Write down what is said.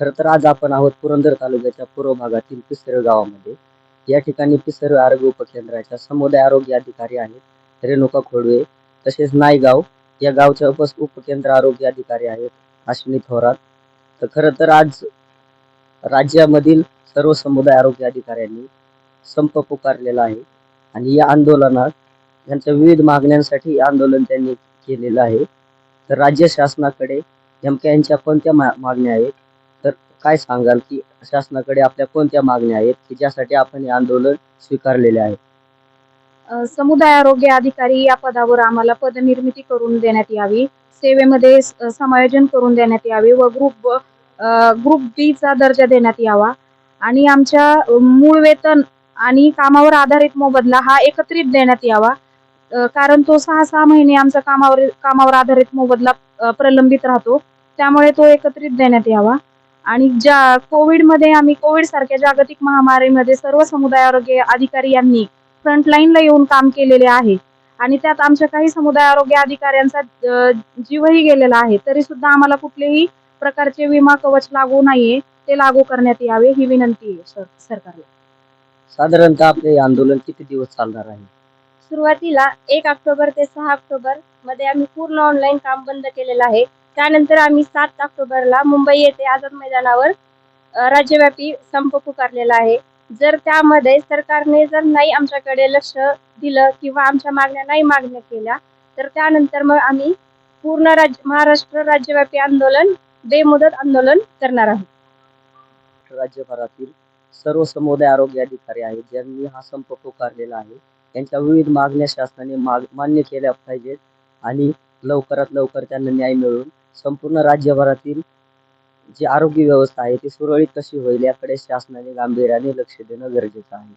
खरं तर आज आपण आहोत पुरंदर तालुक्याच्या पूर्व भागातील पिसर गावामध्ये. या ठिकाणी पिसर आरोग्य उपकेंद्राच्या समुदाय आरोग्य अधिकारी आहेत रेणुका खोडवे तसेच नायगाव या गावच्या उप उपकेंद्र आरोग्य अधिकारी आहेत अश्विनी थोरात. तर खरं तर आज राज्यामधील सर्व समुदाय आरोग्य अधिकाऱ्यांनी संप पुकारलेला आहे आणि या आंदोलनात यांच्या विविध मागण्यांसाठी आंदोलन त्यांनी केलेलं आहे. तर राज्य शासनाकडे नेमक्या यांच्या कोणत्या मा- मागण्या आहेत? काय सांगाल की शासनाकडे आपल्या कोणत्या मागण्या आहेत की ज्यासाठी आपण हे आंदोलन स्वीकारलेले आहे? अ, समुदाय आरोग्य अधिकारी या पदावर आम्हाला पदनिर्मिती करून देण्यात यावी सेवेमध्ये स- समायोजन करून देण्यात यावे व ग्रुप ग्रुप बी चा दर्जा देण्यात यावा. आणि आमच्या अ, मूळ वेतन आणि कामावर आधारित मोबदला हा एकत्रित देण्यात यावा. अ, कारण तो सहा सहा महिने आमचा कामावर कामावर आधारित मोबदला अ, प्रलंबित राहतो. त्यामुळे तो एकत्रित देण्यात यावा. आणि ज्या कोविडमध्ये आम्ही कोविड सारख्या जागतिक महामारीमध्ये सर्व समुदाय आरोग्य अधिकारी यांनी फ्रंटलाईनला येऊन काम केलेले आहे. आणि त्यात आमच्या काही समुदाय आरोग्य अधिकाऱ्यांचा जीवही गेलेला आहे. तरी सुद्धा आम्हाला कुठलेही प्रकारचे विमा कवच लागू नाहीये. ते लागू करण्यात यावे ही विनंती आहे सर सरकारला. साधारणतः आपले हे आंदोलन किती दिवस चालणार आहे? सुरुवातीला एक ऑक्टोबर ते सहा ऑक्टोबरमध्ये आम्ही पूर्ण ऑनलाईन काम बंद केलेलं आहे. त्यानंतर आम्ही सात ऑक्टोबरला मुंबई येथे आझाद मैदानावर राज्यव्यापी संप पुकारलेला आहे. जर त्यामध्ये सरकारने जर नाही आमच्याकडे लक्ष दिलं किंवा आमच्या मागण्या नाही मागण्या केल्या तर त्यानंतर मग आम्ही पूर्ण राज्य महाराष्ट्र राज्यव्यापी आंदोलन बेमुदत आंदोलन करणार आहोत. राज्यभरातील सर्व समुदाय आरोग्य अधिकारी आहेत ज्यांनी हा संप पुकारलेला आहे. त्यांच्या विविध मागण्या शासनाने माग मान्य केल्या पाहिजेत आणि लवकरात लवकर त्यांना न्याय मिळून संपूर्ण राज्यभरातील जी आरोग्य व्यवस्था आहे ती सुरळीत कशी होईल याकडे शासनाने गांभीर्याने लक्ष देणं गरजेचं आहे.